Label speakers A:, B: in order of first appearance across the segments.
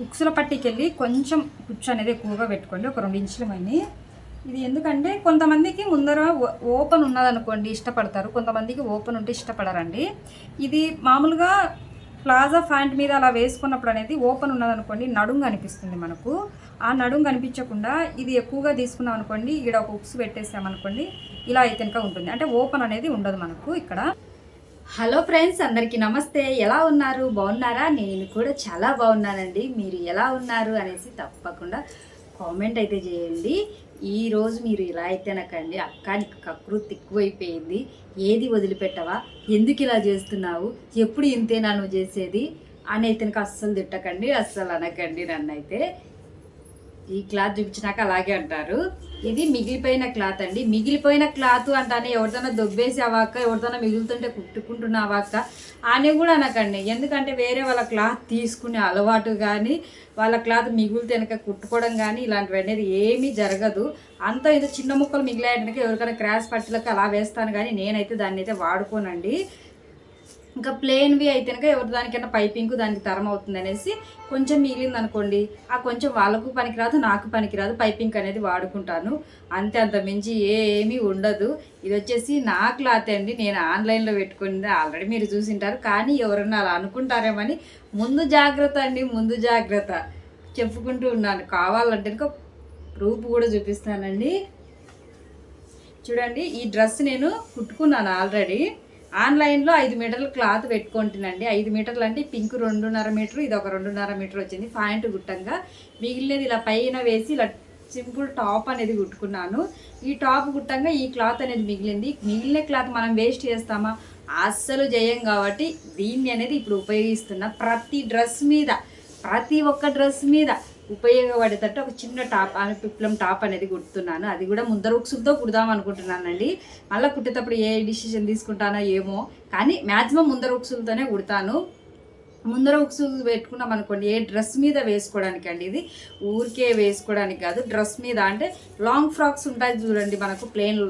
A: ఉక్సుల పట్టికెళ్ళి కొంచెం కుచ్చు అనేది ఎక్కువగా పెట్టుకోండి. ఒక రెండు ఇంచుల మని ఇది ఎందుకంటే కొంతమందికి ముందర ఓ- ఓపెన్ ఉన్నదనుకోండి ఇష్టపడతారు. కొంతమందికి ఓపెన్ ఉంటే ఇష్టపడరండి. ఇది మామూలుగా ప్లాజా ప్యాంట్ మీద అలా వేసుకున్నప్పుడు అనేది ఓపెన్ ఉన్నదనుకోండి నడుంగా అనిపిస్తుంది మనకు. ఆ నడుం కనిపించకుండా ఇది ఎక్కువగా తీసుకున్నాం అనుకోండి ఇక్కడ ఒక ఉక్స్ పెట్టేసామనుకోండి ఇలా అయితే ఉంటుంది. అంటే ఓపెన్ అనేది ఉండదు మనకు ఇక్కడ. హలో ఫ్రెండ్స్ అందరికీ నమస్తే. ఎలా ఉన్నారు? బాగున్నారా? నేను కూడా చాలా బాగున్నానండి. మీరు ఎలా ఉన్నారు అనేసి తప్పకుండా కామెంట్ అయితే చేయండి. ఈరోజు మీరు ఇలా అయితే నాకండి అక్క నీకు కకృతి ఎక్కువైపోయింది ఏది వదిలిపెట్టవా? ఎందుకు ఇలా చేస్తున్నావు? ఎప్పుడు ఇంతేనా నువ్వు చేసేది? అని అయితే నాకు అస్సలు తిట్టకండి అస్సలు అనకండి నన్ను అయితే ఈ క్లాత్ చూపించినాక అలాగే అంటారు. ఇది మిగిలిపోయిన క్లాత్ అండి. మిగిలిపోయిన క్లాత్ అంటానే ఎవరిదైనా దొబ్బేసి అవాక ఎవరిదైనా మిగులుతుంటే కుట్టుకుంటున్నావాక అని కూడా అనకండి. ఎందుకంటే వేరే వాళ్ళ క్లాత్ తీసుకునే అలవాటు కానీ వాళ్ళ క్లాత్ మిగులుతే వెనక కుట్టుకోవడం కానీ ఇలాంటివి అనేది ఏమీ జరగదు. అంత ఏదో చిన్న ముక్కలు మిగిలాయంటే ఎవరికైనా క్రాష్ పట్టులకు అలా వేస్తాను కానీ నేనైతే దాన్ని అయితే వాడుకోనండి. ఇంకా ప్లేన్వి అయితే కనుక ఎవరి దానికైనా పైపింగ్ దానికి తరం అవుతుంది అనేసి కొంచెం మిగిలింది అనుకోండి. ఆ కొంచెం వాళ్ళకు పనికిరాదు నాకు పనికిరాదు పైపింగ్ అనేది వాడుకుంటాను. అంతే అంత మించి ఏమీ ఉండదు. ఇది వచ్చేసి నా క్లాత్ అండి. నేను ఆన్లైన్లో పెట్టుకుని ఆల్రెడీ మీరు చూసింటారు. కానీ ఎవరన్నా అలా అనుకుంటారేమని ముందు జాగ్రత్త అండి ముందు జాగ్రత్త. చెప్పుకుంటూ ఉన్నాను. కావాలంటే కనుక ప్రూఫ్ కూడా చూపిస్తానండి. చూడండి ఈ డ్రెస్ నేను కుట్టుకున్నాను ఆల్రెడీ ఆన్లైన్లో ఐదు మీటర్లు క్లాత్ పెట్టుకుంటున్నాండి ఐదు మీటర్లు అంటే పింక్ రెండున్నర మీటర్ ఇది ఒక రెండున్నర మీటర్ వచ్చింది. పాయింట్ గుట్టంగా. మిగిలినది ఇలా పైన వేసి ఇలా సింపుల్ టాప్ అనేది కుట్టుకున్నాను. ఈ టాప్ గుట్టంగా ఈ క్లాత్ అనేది మిగిలింది. మిగిలిన క్లాత్ మనం వేస్ట్ చేస్తామా? అస్సలు చేయం కాబట్టి దీన్ని అనేది ఇప్పుడు ఉపయోగిస్తున్నా. ప్రతి డ్రెస్ మీద ప్రతి ఒక్క డ్రెస్ మీద ఉపయోగపడేటట్టు ఒక చిన్న టాప్ అని పిప్లం టాప్ అనేది కుడుతున్నాను. అది కూడా ముందర ఉక్సులతో కుడదాం అనుకుంటున్నానండి. మళ్ళీ కుట్టేటప్పుడు ఏ డిసిషన్ తీసుకుంటానో ఏమో. కానీ మ్యాక్సిమం ముందర ఉక్సులతోనే కుడతాను. ముందర ఉక్సులు పెట్టుకున్నాం అనుకోండి ఏ డ్రెస్ మీద వేసుకోవడానికి అండి ఇది? ఊరికే వేసుకోవడానికి కాదు డ్రెస్ మీద. అంటే లాంగ్ ఫ్రాక్స్ ఉంటాయి చూడండి మనకు ప్లెయిన్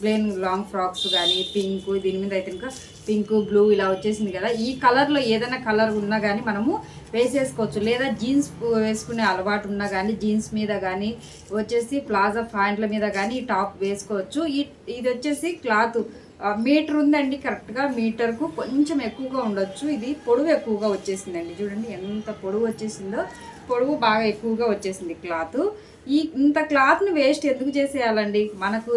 A: ప్లెయిన్ లాంగ్ ఫ్రాక్స్ కానీ పింక్ దీని మీద అయితే ఇంకా పింక్ బ్లూ ఇలా వచ్చేసింది కదా. ఈ కలర్లో ఏదైనా కలర్ ఉన్నా కానీ మనము వేసేసుకోవచ్చు. లేదా జీన్స్ వేసుకునే అలవాటు ఉన్నా కానీ జీన్స్ మీద కానీ వచ్చేసి ప్లాజా ప్యాంట్ల మీద కానీ ఈ టాప్ వేసుకోవచ్చు. ఈ ఇది వచ్చేసి క్లాత్. మీటర్ ఉందండి కరెక్ట్గా మీటర్కు కొంచెం ఎక్కువగా ఉండొచ్చు. ఇది పొడవు ఎక్కువగా వచ్చేసిందండి. చూడండి ఎంత పొడవు వచ్చేసిందో. పొడవు బాగా ఎక్కువగా వచ్చేసింది క్లాత్. ఈ ఇంత క్లాత్ని వేస్ట్ ఎందుకు చేసేయాలండి? మనకు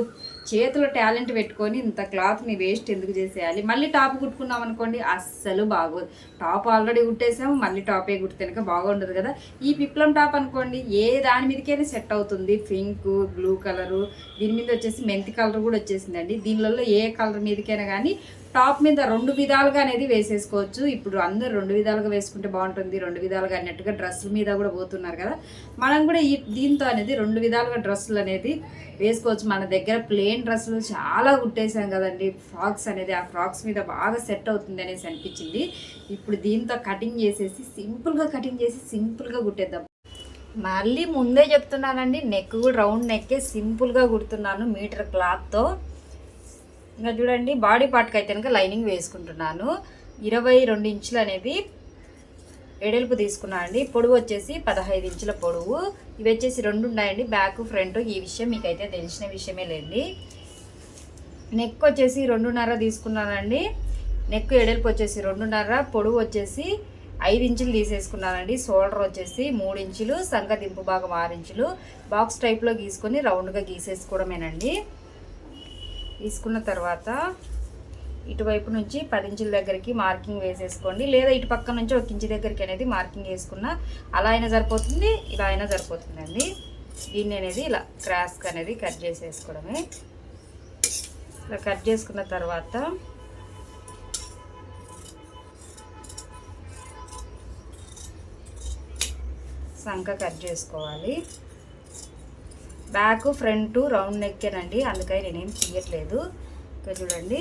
A: చేతిలో టాలెంట్ పెట్టుకొని ఇంత క్లాత్ని వేస్ట్ ఎందుకు చేసేయాలి? మళ్ళీ టాప్ కుట్టుకున్నాం అనుకోండి అస్సలు బాగోదు. టాప్ ఆల్రెడీ కుట్టేసాము మళ్ళీ టాపే కుడితే కనుక బాగుండదు కదా. ఈ పిప్లం టాప్ అనుకోండి ఏ దాని మీదకైనా సెట్ అవుతుంది. పింక్ బ్లూ కలరు దీని మీద వచ్చేసి మెంతి కలర్ కూడా వచ్చేసిందండి. దీనిలో ఏ కలర్ మీదకైనా కానీ టాప్ మీద రెండు విధాలుగా అనేది వేసేసుకోవచ్చు. ఇప్పుడు అందరూ రెండు విధాలుగా వేసుకుంటే బాగుంటుంది రెండు విధాలుగా అన్నట్టుగా డ్రెస్సుల మీద కూడా పోతున్నారు కదా. మనం కూడా ఈ దీంతో అనేది రెండు విధాలుగా డ్రెస్సులు అనేది వేసుకోవచ్చు. మన దగ్గర ప్లెయిన్ డ్రెస్సులు చాలా కుట్టేసాం కదండి. ఫ్రాక్స్ అనేది ఆ ఫ్రాక్స్ మీద బాగా సెట్ అవుతుంది అనేసి అనిపించింది. ఇప్పుడు దీంతో కటింగ్ చేసేసి సింపుల్గా కటింగ్ చేసి సింపుల్గా కుట్టేద్దాం. మళ్ళీ ముందే చెప్తున్నానండి నెక్ కూడా రౌండ్ నెక్కే సింపుల్గా కుడుతున్నాను మీటర్ క్లాత్తో ఇంకా చూడండి బాడీ పార్ట్కి అయితే కనుక లైనింగ్ వేసుకుంటున్నాను. ఇరవై రెండు ఇంచులు అనేది ఎడల్పు తీసుకున్నాను అండి. పొడవు వచ్చేసి పదహైదు ఇంచుల పొడవు. ఇవి వచ్చేసి రెండు ఉన్నాయండి బ్యాక్ ఫ్రంట్ ఈ విషయం మీకైతే తెలిసిన విషయమే లేండి. నెక్ వచ్చేసి రెండున్నర తీసుకున్నానండి. నెక్ ఎడల్పు వచ్చేసి రెండున్నర పొడవు వచ్చేసి ఐదు ఇంచులు తీసేసుకున్నానండి. షోల్డర్ వచ్చేసి మూడు ఇంచులు సంఖ దింపు భాగం ఆరు ఇంచులు. బాక్స్ టైప్లో గీసుకొని రౌండ్గా గీసేసుకోవడమేనండి. తీసుకున్న తర్వాత ఇటువైపు నుంచి పది ఇంచుల దగ్గరికి మార్కింగ్ వేసేసుకోండి. లేదా ఇటు పక్క నుంచి ఒక ఇంచు దగ్గరికి అనేది మార్కింగ్ వేసుకున్న అలా అయినా సరిపోతుంది ఇలా అయినా సరిపోతుందండి. దీన్ని అనేది ఇలా క్రాస్క్ అనేది కట్ చేసేసుకోవడమే. ఇలా కట్ చేసుకున్న తర్వాత సంఖ కట్ చేసుకోవాలి. బ్యాక్ ఫ్రంట్ రౌండ్ నెక్కేనండి. అందుకని నేనేం తీయట్లేదు. ఇక్కడ చూడండి.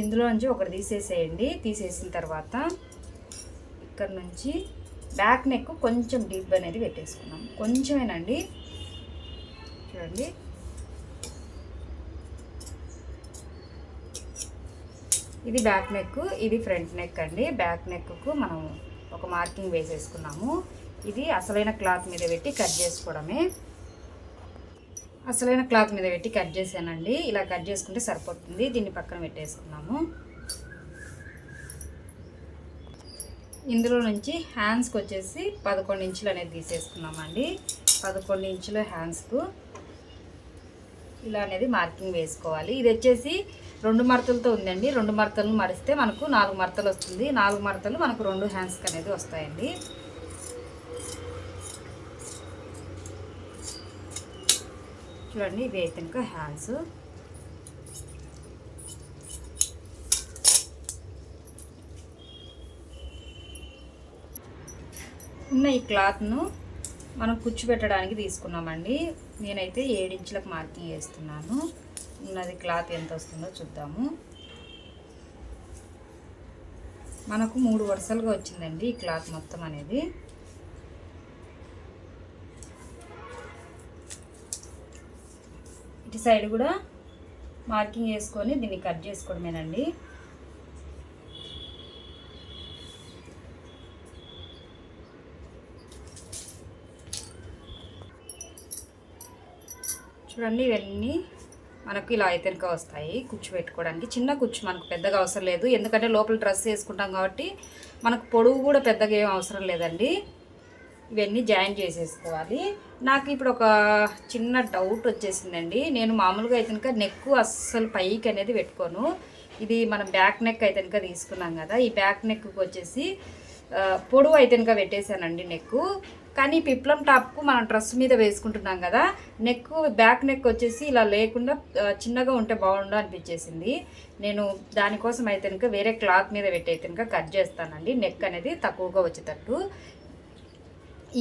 A: ఇందులో నుంచి ఒకటి తీసేసేయండి. తీసేసిన తర్వాత ఇక్కడ నుంచి బ్యాక్ నెక్ కొంచెం డీప్ అనేది పెట్టేసుకున్నాం కొంచెమేనండి. చూడండి. ఇది బ్యాక్ నెక్ ఇది ఫ్రంట్ నెక్ అండి. బ్యాక్ నెక్కు మనం ఒక మార్కింగ్ వేసేసుకున్నాము. ఇది అసలైన క్లాత్ మీద పెట్టి కట్ చేసుకోవడమే. అసలైన క్లాత్ మీద పెట్టి కట్ చేశానండి. ఇలా కట్ చేసుకుంటే సరిపోతుంది. దీన్ని పక్కన పెట్టేసుకున్నాము. ఇందులో నుంచి హ్యాండ్స్కి వచ్చేసి పదకొండు ఇంచులు అనేది తీసేసుకున్నామండి. పదకొండు ఇంచుల హ్యాండ్స్కు ఇలా అనేది మార్కింగ్ వేసుకోవాలి. ఇది వచ్చేసి రెండు మడతలతో ఉందండి. రెండు మడతలను మరిస్తే మనకు నాలుగు మడతలు వస్తుంది. నాలుగు మడతలు మనకు రెండు హ్యాండ్స్కి అనేది వస్తాయండి. చూడండి ఇవి అయితే ఇంకా హ్యాండ్స్. ఉన్న ఈ క్లాత్ను మనం కూర్చోబెట్టడానికి తీసుకున్నామండి. నేనైతే ఏడించులకు మార్కింగ్ వేస్తున్నాను ఉన్నది క్లాత్ ఎంత వస్తుందో చూద్దాము. మనకు మూడు వరుసలుగా వచ్చిందండి ఈ క్లాత్ మొత్తం అనేది. ఇటు సైడ్ కూడా మార్కింగ్ వేసుకొని దీన్ని కట్ చేసుకోవడమేనండి. చూడండి ఇవన్నీ మనకు ఇలా అయితేనక వస్తాయి కుచ్చు పెట్టుకోవడానికి. చిన్న కుచ్చు మనకు పెద్దగా అవసరం లేదు. ఎందుకంటే లోపల డ్రెస్ వేసుకుంటాం కాబట్టి మనకు పొడవు కూడా పెద్దగా ఏం అవసరం లేదండి. ఇవన్నీ జాయిన్ చేసేసుకోవాలి. నాకు ఇప్పుడు ఒక చిన్న డౌట్ వచ్చేసిందండి. నేను మామూలుగా అయితే కనుక నెక్ అస్సలు పైకి అనేది పెట్టుకోను. ఇది మనం బ్యాక్ నెక్ అయితే కనుక తీసుకున్నాం కదా. ఈ బ్యాక్ నెక్కి వచ్చేసి పొడవు అయితే కనుక పెట్టేశానండి నెక్ కానీ పిప్లం టాప్కు మనం డ్రెస్ మీద వేసుకుంటున్నాం కదా నెక్ బ్యాక్ నెక్ వచ్చేసి ఇలా లేకుండా చిన్నగా ఉంటే బాగుండు అనిపించేసింది. నేను దానికోసం అయితే కనుక వేరే క్లాత్ మీద పెట్టి అయితే కనుక కట్ చేస్తానండి. నెక్ అనేది తక్కువగా వచ్చేటట్టు.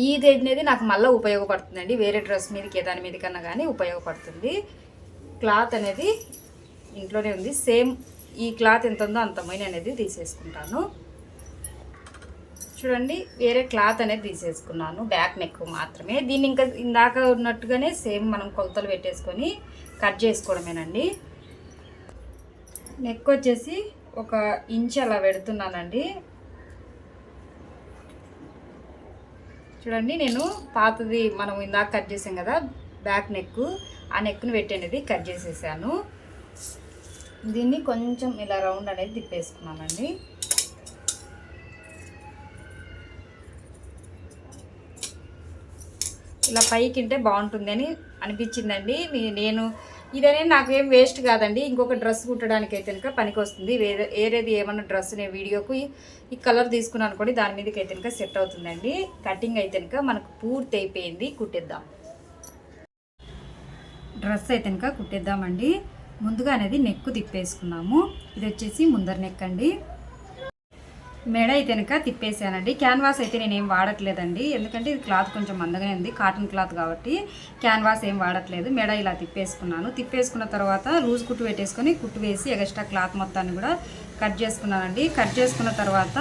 A: ఇది అనేది నాకు మళ్ళీ ఉపయోగపడుతుందండి. వేరే డ్రెస్ మీదకి దాని మీద కన్నా కానీ ఉపయోగపడుతుంది. క్లాత్ అనేది ఇంట్లోనే ఉంది. సేమ్ ఈ క్లాత్ ఎంత ఉందో అంత అనేది తీసేసుకుంటాను. చూడండి వేరే క్లాత్ అనేది తీసేసుకున్నాను బ్యాక్ నెక్ మాత్రమే. దీన్ని ఇంకా ఇందాక ఉన్నట్టుగానే సేమ్ మనం కొలతలు పెట్టేసుకొని కట్ చేసుకోవడమేనండి. నెక్ వచ్చేసి ఒక ఇంచ్ అలా పెడుతున్నానండి. చూడండి నేను పాతది మనం ఇందాక కట్ చేసాం కదా బ్యాక్ నెక్ ఆ నెక్ను పెట్టి అనేది కట్ చేసేసాను. దీన్ని కొంచెం ఇలా రౌండ్ అనేది తిప్పేసుకున్నానండి. ఇలా పైకి ఉంటే బాగుంటుంది అని అనిపించిందండి. మీ- నేను ఇదనే నాకేం వేస్ట్ కాదండి. ఇంకొక డ్రెస్ కుట్టడానికి అయితే కనుక పనికి వస్తుంది వేరే వేరేది ఏమన్నా డ్రెస్ నేను వీడియోకు ఈ- ఈ కలర్ తీసుకున్నాను అనుకోండి దాని మీదకి అయితే కనుక సెట్ అవుతుందండి. కటింగ్ అయితే కనుక మనకు పూర్తి అయిపోయింది కుట్టేద్దాం. డ్రెస్ అయితే కనుక కుట్టేద్దామండి. ముందుగా అనేది నెక్ తిప్పేసుకున్నాము. ఇది వచ్చేసి ముందర నెక్ అండి మెడ అయితే కనుక తిప్పేసానండి. క్యాన్వాస్ అయితే నేను ఏం వాడట్లేదండి. ఎందుకంటే ఇది క్లాత్ కొంచెం మందగానే ఉంది. కాటన్ క్లాత్ కాబట్టి క్యాన్వాస్ ఏం వాడట్లేదు. మెడ ఇలా తిప్పేసుకున్నాను. తిప్పేసుకున్న తర్వాత లూజ్ కుట్టు పెట్టేసుకొని కుట్టు వేసి ఎక్స్ట్రా క్లాత్ మొత్తాన్ని కూడా కట్ చేసుకున్నానండి. కట్ చేసుకున్న తర్వాత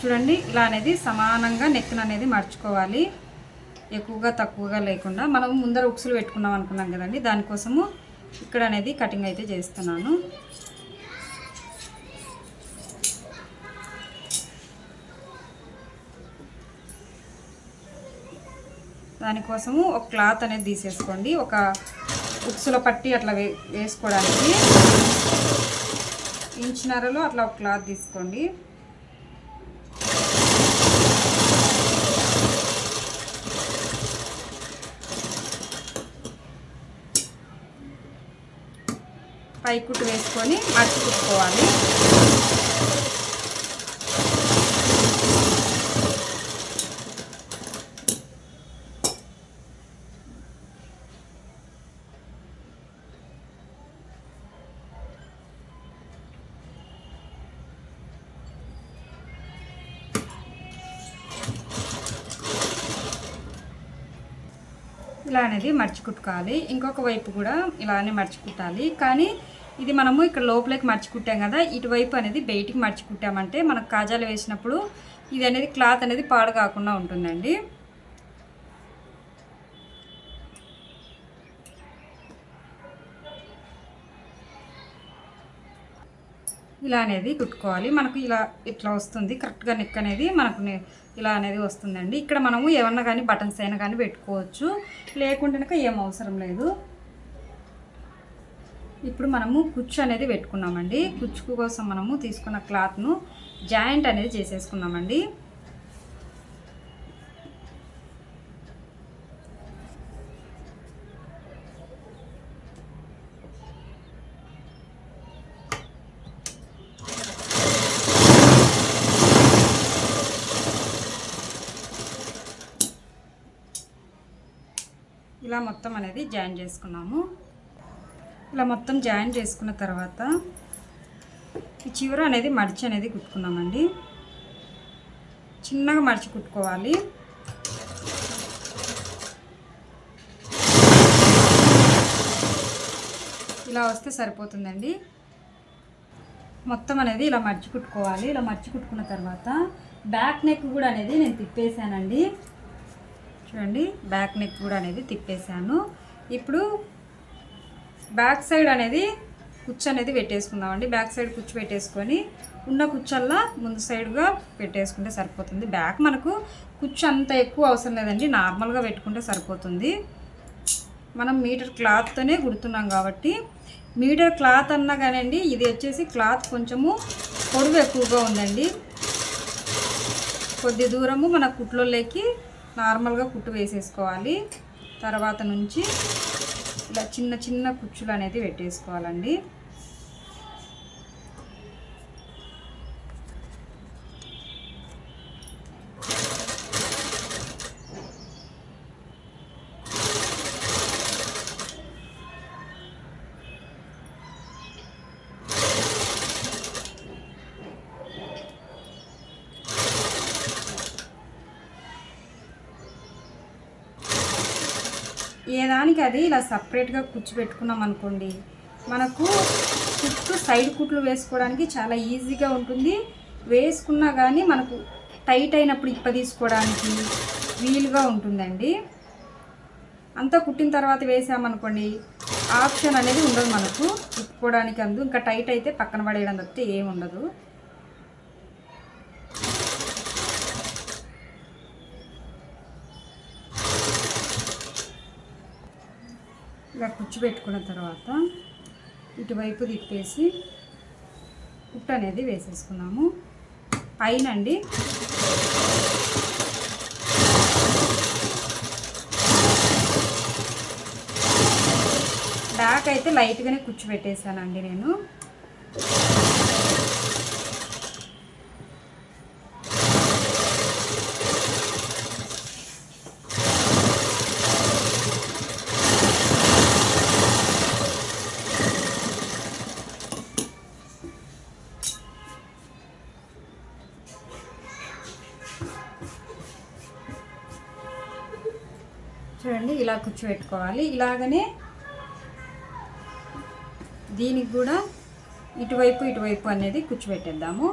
A: చూడండి ఇలా అనేది సమానంగా నెక్కిన అనేది మర్చుకోవాలి. ఎక్కువగా తక్కువగా లేకుండా మనం ముందర ఉక్సులు పెట్టుకున్నాం అనుకున్నాం కదండి. దానికోసము ఇక్కడ అనేది కటింగ్ అయితే చేస్తున్నాను. దానికోసము ఒక క్లాత్ అనేది తీసేసుకోండి. ఒక ఉక్సుల పట్టి అట్లా వే వేసుకోవడానికి ఇంచినరలో అట్లా ఒక క్లాత్ తీసుకోండి. పైకుట్టు వేసుకొని మర్చి కుట్టుకోవాలి. ఇట్లా అనేది మర్చి కుట్టుకోవాలి ఇంకొక వైపు కూడా ఇలానే మర్చికుట్టాలి. కానీ ఇది మనము ఇక్కడ లోపలికి మర్చి కుట్టాం కదా ఇటువైపు అనేది బయటికి మర్చి కుట్టామంటే మనకు కాజాలు వేసినప్పుడు ఇది అనేది క్లాత్ అనేది పాడు కాకుండా ఉంటుందండి. ఇలా అనేది కుట్టుకోవాలి. మనకు ఇలా ఇట్లా వస్తుంది. కరెక్ట్గా నెక్ అనేది మనకు ఇలా అనేది వస్తుందండి. ఇక్కడ మనము ఏమన్నా కానీ బటన్స్ అయినా కానీ పెట్టుకోవచ్చు. లేకుంటే ఏం అవసరం లేదు. ఇప్పుడు మనము కుచ్చు అనేది పెట్టుకున్నామండి. కుచ్చు కోసం మనము తీసుకున్న క్లాత్ను జాయింట్ అనేది చేసేసుకున్నామండి. ఇలా మొత్తం అనేది జాయిన్ చేసుకున్నాము. ఇలా మొత్తం జాయిన్ చేసుకున్న తర్వాత ఈ చివర అనేది మడిచి అనేది కుట్టుకున్నామండి. చిన్నగా మడిచి కుట్టుకోవాలి. ఇలా వస్తే సరిపోతుందండి. మొత్తం అనేది ఇలా మర్చి కుట్టుకోవాలి. ఇలా మర్చి కుట్టుకున్న తర్వాత బ్యాక్ నెక్ కూడా అనేది నేను తిప్పేసానండి చూడండి బ్యాక్ నెక్ కూడా అనేది తిప్పేశాను. ఇప్పుడు బ్యాక్ సైడ్ అనేది కుచ్చు అనేది పెట్టేసుకుందామండి. బ్యాక్ సైడ్ కుచ్చు పెట్టేసుకొని ఉన్న కుచ్చల్లా ముందు సైడ్గా పెట్టేసుకుంటే సరిపోతుంది. బ్యాక్ మనకు కుచ్చు అంత ఎక్కువ అవసరం లేదండి. నార్మల్గా పెట్టుకుంటే సరిపోతుంది. మనం మీటర్ క్లాత్తోనే కుడుతున్నాం కాబట్టి మీటర్ క్లాత్ అన్నా కానండి ఇది వచ్చేసి క్లాత్ కొంచెము పొడవు ఎక్కువగా ఉందండి. కొద్ది దూరము మన కుట్లోకి నార్మల్గా కుట్టు వేసేసుకోవాలి. తర్వాత నుంచి ఇలా చిన్న చిన్న కుచ్చులు అనేది పెట్టేసుకోవాలండి. ఏ దానికి అది ఇలా సపరేట్గా కూర్చోబెట్టుకున్నాం అనుకోండి మనకు చుట్టూ సైడ్ కుట్లు వేసుకోవడానికి చాలా ఈజీగా ఉంటుంది. వేసుకున్నా కానీ మనకు టైట్ అయినప్పుడు ఇప్ప తీసుకోవడానికి వీలుగా ఉంటుందండి. అంతా కుట్టిన తర్వాత వేసామనుకోండి ఆప్షన్ అనేది ఉండదు మనకు. ఇప్పుకోవడానికి అందు ఇంకా టైట్ అయితే పక్కన పడేయడం తప్పితే ఏమి ఇలా కూర్చోబెట్టుకున్న పెట్టుకున్న తర్వాత ఇటువైపు తిప్పేసి కుట్టు అనేది వేసేసుకున్నాము. పైన అండి బ్యాక్ అయితే లైట్గానే కూర్చోబెట్టేసానండి నేను. చూడండి ఇలా కూర్చోబెట్టుకోవాలి ఇలాగనే దీనికి కూడా ఇటువైపు ఇటువైపు అనేది కూర్చోబెట్టేద్దాము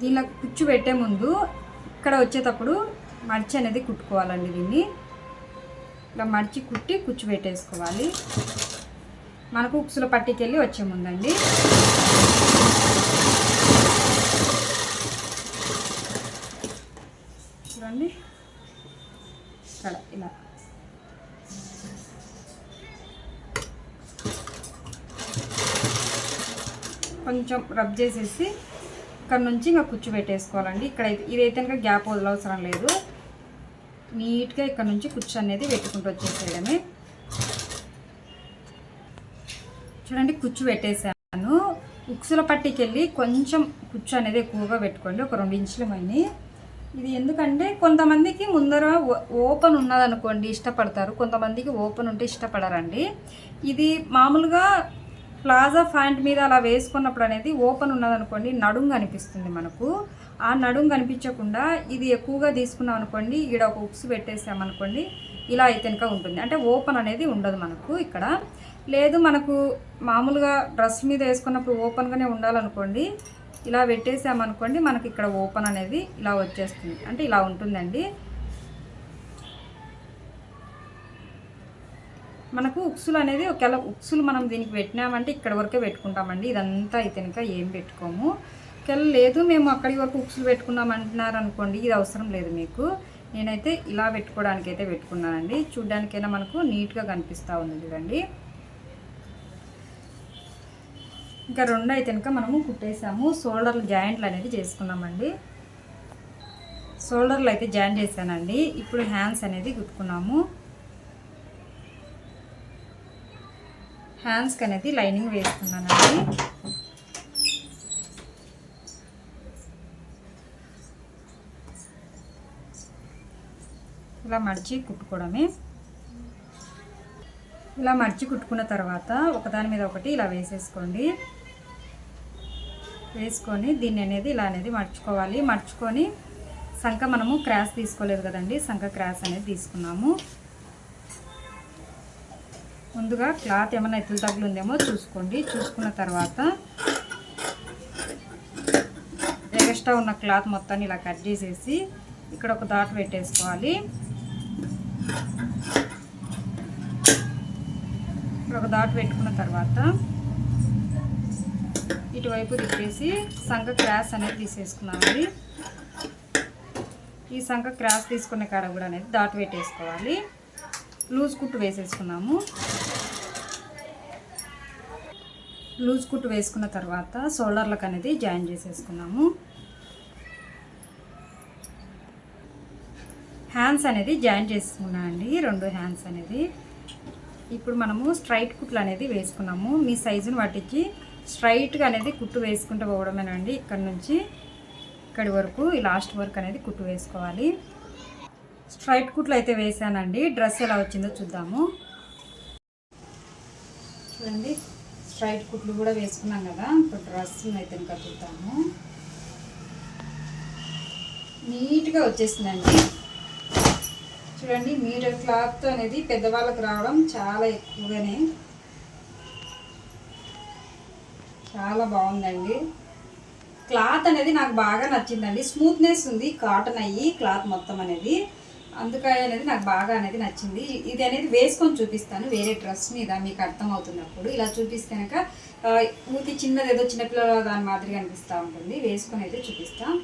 A: దీనిలో కూర్చోబెట్టే ముందు ఇక్కడ వచ్చేటప్పుడు మడిచి అనేది కుట్టుకోవాలండి దీన్ని. ఇలా మడిచి కుట్టి కూర్చోబెట్టేసుకోవాలి మనకు ఉక్సుల పట్టికెళ్ళి వచ్చే ముందండి. కొంచెం రబ్ చేసేసి ఇక్కడ నుంచి ఇంకా కుచ్చు పెట్టేసుకోవాలండి ఇక్కడ అయితే ఇదైతే ఇంకా గ్యాప్ వదలవసరం లేదు. నీట్గా ఇక్కడ నుంచి కుచ్చు అనేది పెట్టుకుంటూ వచ్చేసేయడమే. చూడండి కుచ్చు పెట్టేసాను ఉక్సుల పట్టికెళ్ళి కొంచెం కుచ్చు అనేది ఎక్కువగా పెట్టుకోండి. ఒక రెండు ఇంచుల మైని ఇది ఎందుకంటే కొంతమందికి ముందర ఓ- ఓపెన్ ఉన్నదనుకోండి ఇష్టపడతారు. కొంతమందికి ఓపెన్ ఉంటే ఇష్టపడరండి. ఇది మామూలుగా ప్లాజా ప్యాంట్ మీద అలా వేసుకున్నప్పుడు అనేది ఓపెన్ ఉన్నదనుకోండి నడుం కనిపిస్తుంది మనకు. ఆ నడుం కనిపించకుండా ఇది ఎక్కువగా తీసుకున్నాం అనుకోండి ఇక్కడ ఒక ఉక్స్ పెట్టేసామనుకోండి ఇలా అయితే కనుక ఉంటుంది. అంటే ఓపెన్ అనేది ఉండదు మనకు ఇక్కడ. లేదు మనకు మామూలుగా డ్రెస్ మీద వేసుకున్నప్పుడు ఓపెన్గానే ఉండాలనుకోండి ఇలా పెట్టేసామనుకోండి మనకి ఇక్కడ ఓపెన్ అనేది ఇలా వచ్చేస్తుంది. అంటే ఇలా ఉంటుందండి. మనకు ఉక్సులు అనేది ఒకవేళ ఉక్సులు మనం దీనికి పెట్టినామంటే ఇక్కడ వరకే పెట్టుకుంటామండి. ఇదంతా అయితే కనుక ఏం పెట్టుకోము. ఒకవేళ లేదు మేము అక్కడి వరకు ఉక్సులు పెట్టుకున్నాం అంటున్నారు అనుకోండి ఇది అవసరం లేదు మీకు. నేనైతే ఇలా పెట్టుకోవడానికి అయితే పెట్టుకున్నానండి. చూడ్డానికైనా మనకు నీట్గా కనిపిస్తూ ఉంది చూడండి. ఇంకా రెండు అయితే కనుక మనము కుట్టేసాము. షోల్డర్లు జాయింట్లు అనేది చేసుకున్నామండి. షోల్డర్లు అయితే జాయింట్ చేశానండి. ఇప్పుడు హ్యాండ్స్ అనేది కుట్టుకున్నాము హ్యాండ్స్కి అనేది లైనింగ్ వేస్తున్నానండి. ఇలా మడిచి కుట్టుకోవడమే. ఇలా మడిచి కుట్టుకున్న తర్వాత ఒకదాని మీద ఒకటి ఇలా వేసేసుకోండి. వేసుకొని దీన్ని అనేది ఇలా అనేది మడుచుకోవాలి. మడుచుకొని సంఖ మనము క్రాస్ తీసుకోలేదు కదండి సంఖ క్రాస్ అనేది తీసుకున్నాము. ముందుగా క్లాత్ ఏమైనా ఎత్తులు తగులు ఉందేమో చూసుకోండి. చూసుకున్న తర్వాత ఎక్స్ట్రా ఉన్న క్లాత్ మొత్తాన్ని ఇలా కట్ చేసేసి ఇక్కడ ఒక దాట్ పెట్టేసుకోవాలి. ఇక్కడ ఒక దాట్ పెట్టుకున్న తర్వాత ఇటువైపు తిప్పేసి సంఖ క్రాస్ అనేది తీసేసుకున్నామండి. ఈ సంఖ క్రాస్ తీసుకునే కాడ కూడా అనేది దాటు పెట్టేసుకోవాలి. లూజ్ కుట్టు వేసేసుకున్నాము. లూజ్ కుట్టు వేసుకున్న తర్వాత షోల్డర్లకు అనేది జాయిన్ చేసేసుకున్నాము. హ్యాండ్స్ అనేది జాయిన్ చేసుకున్నామండి రెండు హ్యాండ్స్ అనేది. ఇప్పుడు మనము స్ట్రైట్ కుట్లు అనేది వేసుకున్నాము. మీ సైజుని పట్టించి స్ట్రైట్గా అనేది కుట్టు వేసుకుంటూ పోవడమేనండి. ఇక్కడ నుంచి ఇక్కడి వరకు ఈ లాస్ట్ వరకు అనేది కుట్టు వేసుకోవాలి. స్ట్రైట్ కుట్లు అయితే వేసానండి. డ్రెస్ ఎలా వచ్చిందో చూద్దాము. చూడండి. స్ట్రైట్ కుట్లు కూడా వేసుకున్నాం కదా. ఇప్పుడు డ్రెస్ అయితే కట్టుతాము. నీట్గా వచ్చేసిందండి. చూడండి మీటర్ క్లాత్ అనేది పెద్దవాళ్ళకి రావడం చాలా ఎక్కువగానే చాలా బాగుందండి. క్లాత్ అనేది నాకు బాగా నచ్చిందండి. స్మూత్నెస్ ఉంది కాటన్ అయ్యి క్లాత్ మొత్తం అనేది. అందుకని అనేది నాకు బాగా అనేది నచ్చింది. ఇది అనేది వేసుకొని చూపిస్తాను వేరే డ్రెస్ మీద మీకు అర్థం అవుతున్నప్పుడు ఇలా చూపిస్తే కనుక ఊతి చిన్నది ఏదో చిన్నపిల్లల దాని మాదిరిగా అనిపిస్తూ ఉంటుంది. వేసుకొని అయితే చూపిస్తాను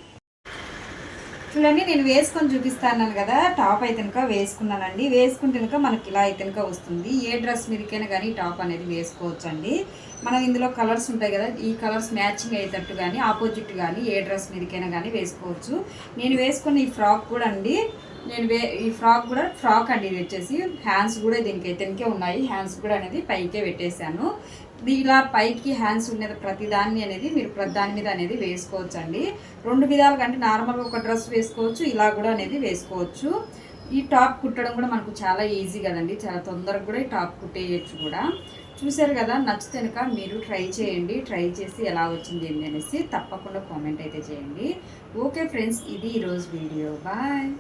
A: చూడండి నేను వేసుకొని చూపిస్తాను కదా టాప్ అయితే కనుక వేసుకున్నానండి. వేసుకుంటే కనుక మనకి ఇలా అయితే కనుక వస్తుంది. ఏ డ్రెస్ మీదకైనా కానీ టాప్ అనేది వేసుకోవచ్చు అండి మనం ఇందులో కలర్స్ ఉంటాయి కదా ఈ కలర్స్ మ్యాచింగ్ అయ్యేటట్టు కానీ ఆపోజిట్ కానీ ఏ డ్రెస్ మీదకైనా కానీ వేసుకోవచ్చు. నేను వేసుకున్న ఈ ఫ్రాక్ కూడా అండి నేను వే ఈ ఫ్రాక్ కూడా ఫ్రాక్ అండి ఇది వచ్చేసి. హ్యాండ్స్ కూడా దీనికి అయితే ఉన్నాయి. హ్యాండ్స్ కూడా అనేది పైకే పెట్టేశాను. ఇలా పైకి హ్యాండ్స్ ఉండేది ప్రతిదాన్ని అనేది మీరు ప్రతి దాని మీద అనేది వేసుకోవచ్చు అండి రెండు విధాలుగా అంటే నార్మల్గా ఒక డ్రెస్ వేసుకోవచ్చు ఇలా కూడా అనేది వేసుకోవచ్చు. ఈ టాప్ కుట్టడం కూడా మనకు చాలా ఈజీ కదండి. చాలా తొందరగా కూడా ఈ టాప్ కుట్టేయచ్చు కూడా. చూసారు కదా నచ్చితే కనుక మీరు ట్రై చేయండి. ట్రై చేసి ఎలా వచ్చింది ఏంటి అనేసి తప్పకుండా కామెంట్ అయితే చేయండి. ఓకే ఫ్రెండ్స్ ఇది ఈరోజు వీడియో. బాయ్.